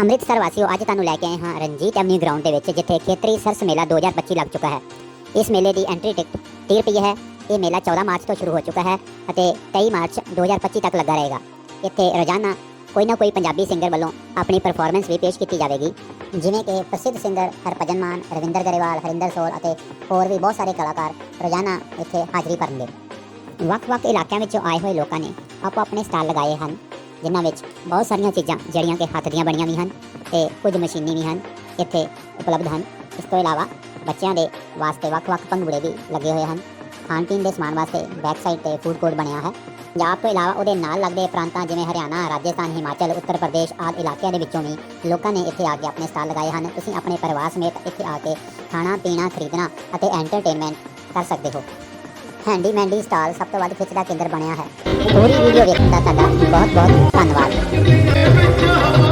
ਅੰਮ੍ਰਿਤਸਰ ਵਾਸੀਓ, ਅੱਜ ਤੁਹਾਨੂੰ ਲੈ ਕੇ ਆਏ ਹਾਂ ਰਣਜੀਤ ਐਵਨਿਊ ਗਰਾਊਂਡ ਦੇ ਵਿੱਚ, ਜਿੱਥੇ ਖੇਤਰੀ ਸਰਸ ਮੇਲਾ 2025 ਲੱਗ ਚੁੱਕਾ ਹੈ। ਇਸ ਮੇਲੇ ਦੀ ਐਂਟਰੀ ਟਿਕਟ 30 ਰੁਪਏ ਹੈ। ਇਹ ਮੇਲਾ 14 ਮਾਰਚ ਤੋਂ ਸ਼ੁਰੂ ਹੋ ਚੁੱਕਾ ਹੈ ਅਤੇ 23 ਮਾਰਚ 2025 ਤੱਕ ਲੱਗਾ ਰਹੇਗਾ। ਇੱਥੇ ਰੋਜ਼ਾਨਾ ਕੋਈ ਨਾ ਕੋਈ ਪੰਜਾਬੀ ਸਿੰਗਰ ਵੱਲੋਂ ਆਪਣੀ ਪਰਫਾਰਮੈਂਸ ਵੀ ਪੇਸ਼ ਕੀਤੀ ਜਾਵੇਗੀ। ਜਿਵੇਂ ਕਿ ਪ੍ਰਸਿੱਧ ਸਿੰਗਰ ਹਰਭਜਨ ਮਾਨ, ਰਵਿੰਦਰ ਗਰੇਵਾਲ, ਹਰਿੰਦਰ ਸੋਲ ਅਤੇ ਹੋਰ ਵੀ ਬਹੁਤ ਸਾਰੇ ਕਲਾਕਾਰ ਰੋਜ਼ਾਨਾ ਇੱਥੇ ਹਾਜ਼ਰੀ ਭਰਨਗੇ। ਵੱਖ-ਵੱਖ ਇਲਾਕਿਆਂ ਵਿੱਚੋਂ ਆਏ ਹੋਏ ਲੋਕਾਂ ਨੇ ਆਪੋ ਆਪਣੇ ਸਟਾਲ ਲਗਾਏ ਹਨ। ਜਿਨ੍ਹਾਂ ਵਿੱਚ ਬਹੁਤ ਸਾਰੀਆਂ ਚੀਜ਼ਾਂ ਜਿਹੜੀਆਂ ਕਿ ਹੱਥ ਦੀਆਂ ਬਣੀਆਂ ਵੀ ਹਨ ਤੇ ਕੁਝ ਮਸ਼ੀਨੀ ਵੀ ਹਨ, ਇੱਥੇ ਉਪਲਬਧ ਹਨ। ਇਸ ਤੋਂ ਇਲਾਵਾ ਬੱਚਿਆਂ ਦੇ ਵਾਸਤੇ ਵੱਖ-ਵੱਖ ਭੰਗੂੜੇ ਵੀ ਲੱਗੇ ਹੋਏ ਹਨ। ਖਾਣ ਪੀਣ ਦੇ ਸਮਾਨ ਵਾਸਤੇ ਬੈਕ ਸਾਈਡ ਤੇ ਫੂਡ ਕੋਰਟ ਬਣਿਆ ਹੈ। ਪੰਜਾਬ ਤੋਂ ਇਲਾਵਾ ਉਹਦੇ ਨਾਲ ਲੱਗਦੇ ਪ੍ਰਾਂਤਾਂ ਜਿਵੇਂ ਹਰਿਆਣਾ, ਰਾਜਸਥਾਨ, ਹਿਮਾਚਲ, ਉੱਤਰ ਪ੍ਰਦੇਸ਼ ਆਦਿ ਇਲਾਕਿਆਂ ਦੇ ਵਿੱਚੋਂ ਵੀ ਲੋਕਾਂ ਨੇ ਇੱਥੇ ਆ ਕੇ ਆਪਣੇ ਸਟਾਲ ਲਗਾਏ ਹਨ। ਤੁਸੀਂ ਆਪਣੇ ਪਰਿਵਾਰ ਸਮੇਤ ਇੱਥੇ ਆ ਕੇ ਖਾਣਾ, ਪੀਣਾ, ਖਰੀਦਣਾ ਅਤੇ ਐਂਟਰਟੇਨਮੈਂਟ ਕਰ ਸਕਦੇ ਹੋ। ਹੈਂਡੀ ਮੈਂਡੀ ਸਟਾਲ ਸਭ ਤੋਂ ਵੱਧ ਖਿੱਚ ਦਾ ਕੇਂਦਰ ਬਣਿਆ ਹੈ। ਪੂਰੀ ਵੀਡੀਓ ਵੇਖਣ ਦਾ ਤੁਹਾਡਾ ਬਹੁਤ ਬਹੁਤ ਧੰਨਵਾਦ।